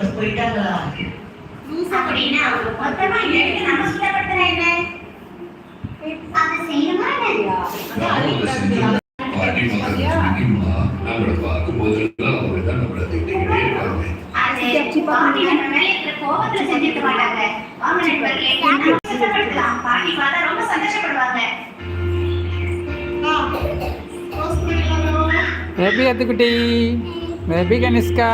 போயிட்டாங்களா? அப்படின்னா மொத்தமா எடுத்து நம்ம சுத்தப்படுத்துற என்ன? அதை செய்யணுமா என்ன? பாட்டி மகன் பிடிக்குமா நம்மளை பார்க்கும் போதெல்லாம் அவங்க தான் நம்மளை திட்டிக்கிட்டே இருக்காங்க. அது பாட்டி நம்ம மேல இருக்கிற கோபத்துல செஞ்சுக்க மாட்டாங்க. அவங்க நண்பர்கள் என்ன சுத்தப்படுத்தலாம். பாட்டி பார்த்தா ரொம்ப சந்தோஷப்படுவாங்க. Happy அத்துக்குட்டி. Happy Kanishka.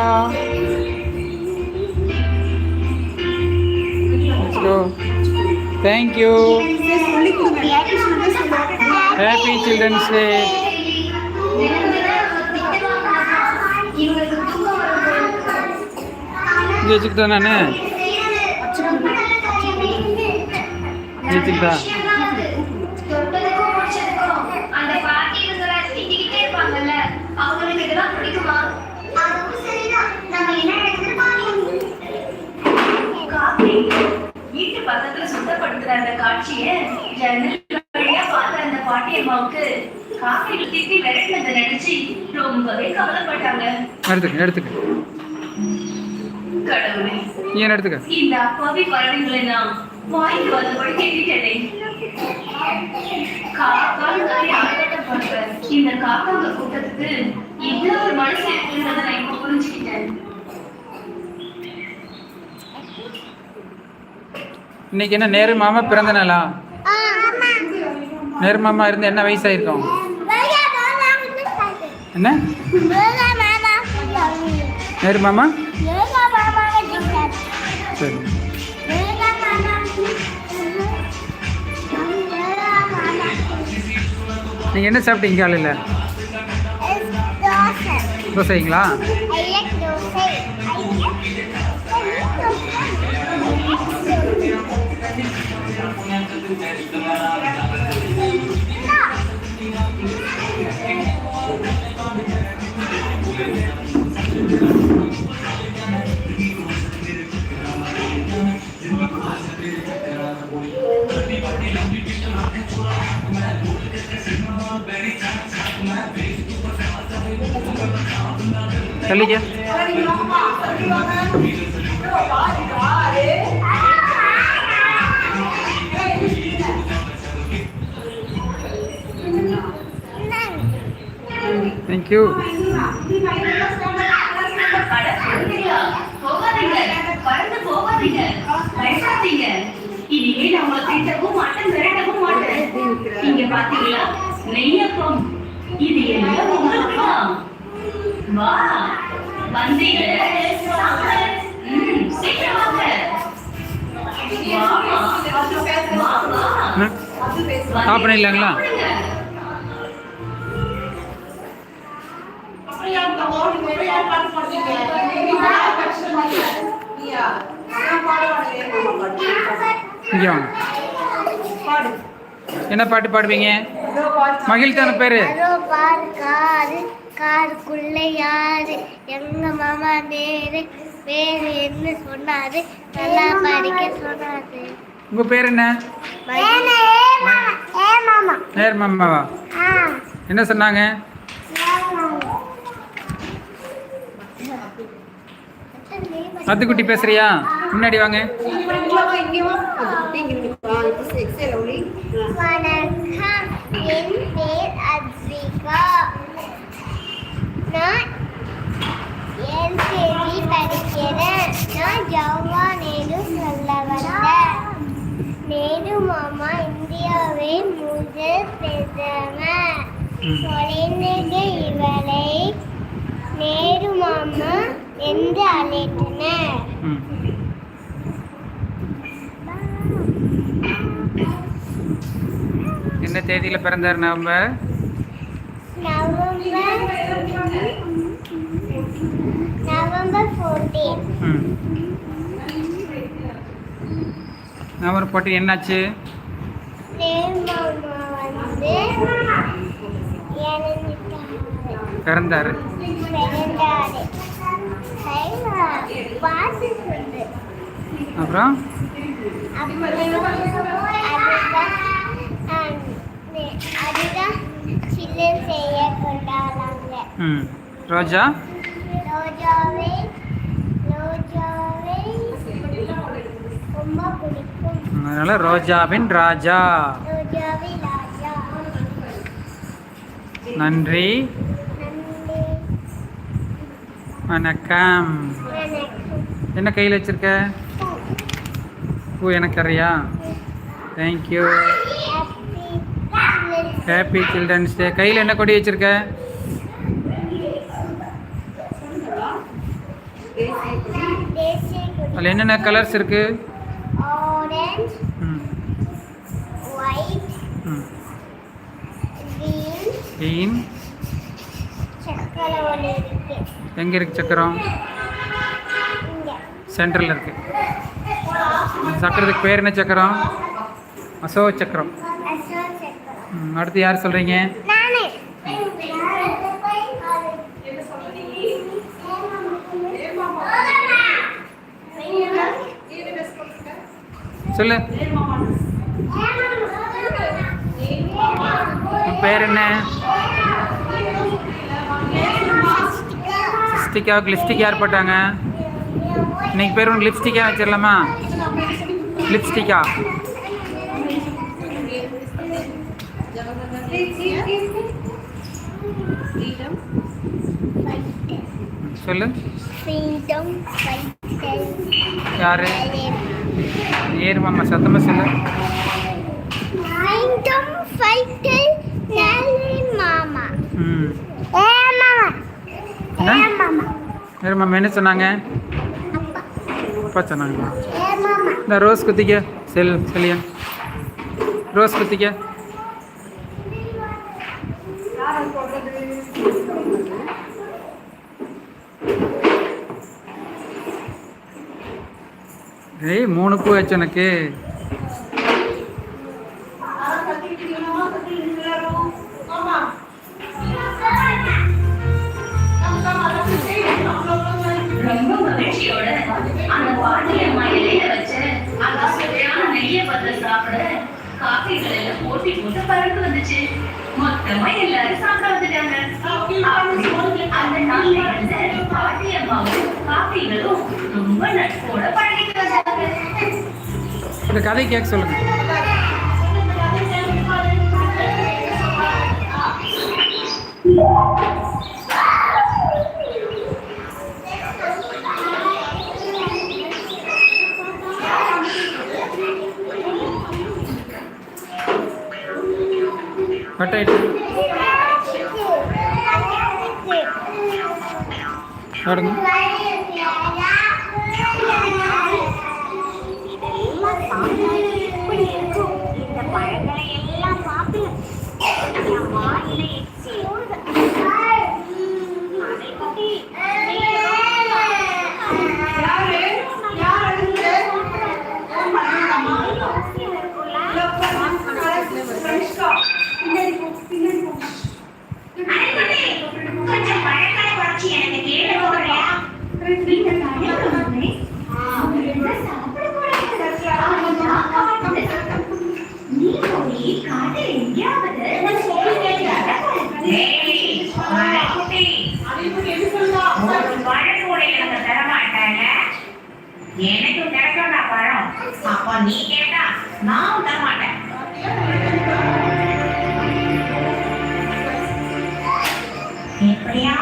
you. Thank you. Happy Children's Day. జయచిక్తానే జయచిక్తా ஜன்னல் வழியா பார்த்த அந்த பாட்டி அம்மாவுக்கு காப்பி திட்டி விரட்டினதை நினைச்சு ரொம்பவே கவலைப்பட்டாங்க. எடுத்துக்க எடுத்துக்க. கடவுளே. ஏன் எடுத்துக்க? இந்த அப்பாவி பறவைகளை நான் வாய்க்கு வந்தபடி கேட்டுட்டேனே. காக்காய் ஆட்டம் பண்ற இந்த காக்காங்க கூட்டத்துக்கு இவ்வளவு ஒரு மனசு இருக்குன்றதை நான் இப்ப புரிஞ்சுக்கிட்டேன். இன்னைக்கு என்ன நேரு மாமா பிறந்த நாளா? நேரு மாமா இருந்து என்ன வயசாயிருக்கும்? என்ன? நேரு மாமா சரி. நீங்கள் என்ன சாப்பிட்டீங்க காலையில்? தோசைங்களா? சொல்லிக்க தேங்க்யூ அட, இனிமே நான் உங்களை திட்டவும் மாட்டேன் விரட்டவும் மாட்டேன் இங்க பாத்தீங்களா நெய்யப்பம் இது வா இல்லைங்களா சாப்பிடுங்க. இங்கே வாங்க. என்ன பாட்டு பாடுவீங்க? மகிழ் தானே பேரு காருக்குள்ள யாரு? எங்க மாமா நேரு வேறு என்ன சொன்னாரு? நல்லா படிக்க சொன்னாரு. உங்க பேர் என்ன? ஏ மாமா. நேர் மாமாவா? என்ன சொன்னாங்க? அத்துக்குட்டி பேசுறியா? முன்னாடி வாங்க வணக்கம் என் பேர் அத்விகா நான் எல்கேஜி படிக்கிறேன் நான் ஜவா நேரு சொல்ல வந்தேன் நேரு மாமா இந்தியாவின் முதல் பிரதமர். குழந்தைங்க இவரை நேரு மாமா என்று அழைத்தனர்? என்ன தேதியில் பிறந்தார் November? November November fourteen November போட்டி என்னாச்சு? பிறந்தார். அப்புறம்? அப்புறம் அதனால் ரோஜாவின் ராஜா. நன்றி. வணக்கம். என்ன கையில் வச்சிருக்க? பூ. எனக்கு அறியா thank you happy happy children's day கையில் என்ன கொடி வச்சிருக்க? அதில் என்னென்ன கலர்ஸ் இருக்கு? ஆரஞ்ச் ம் ஒயிட் ம் கிரீன் green. சக்கரை ஒன்று இருக்கு எங்கே இருக்கு சக்கரம்? சென்டரில் இருக்கு. சக்கரத்துக்கு பேர் என்ன சக்கரம்? அசோக சக்கரம். சக்கரம். அடுத்து யார் சொல்கிறீங்க சொல்லு. பேர் என்ன? லிப்ஸ்டிக்காவுக்கு லிப்ஸ்டிக் யார் போட்டாங்க? இன்னைக்கு பேர் உனக்கு லிப்ஸ்டிக்காக வச்சிடலாமா லிப்ஸ்டிக்கா சொல்லு. யாரு? ஏறு மாமா சத்தமாக சொல்லு ஃப்ரீடம் ஃபைட்டர் நல்லி மாமா ம் ஏ மாமா என்ன? ஏ மாமா ஏறு மாமா என்ன சொன்னாங்க அப்பா அப்பா சொன்னாங்களா ஏ மாமா இந்த ரோஸ் குத்திக்க செல் செல்லியா ரோஸ் குத்திக்க டேய் மூணு பூ வச்சு எனக்கு. அந்த போட்டி போட்டு பறந்து வந்துச்சு. மொத்தமா எல்லாரும் சாப்பிட வந்துட்டாங்க. அந்த ரொம்ப நட்போட பழகிட்டு இந்த கதை கேட்க சொல்லுங்க கட் எப்படி பாருங்க இந்த பழங்களை எல்லாம் சாப்பிடு என் வாயில எச்சி ஊறுது. அதை பத்தி கொஞ்சம் பழங்களை குறைச்சி எனக்கு கேட்டு போடுறியா இந்த கடைக்காரனே, அவங்கள சாப்பிட போறாங்க. நீ போய் காட்டு எங்கேயாவது ஏய், மலைக்குட்டி, ஒரு பழம் கூட எனக்கு தர மாட்டாங்க எனக்கு கிடைக்காதா பழம்? அப்போ நீ கேட்டா நான் தர மாட்டேன். எப்படியா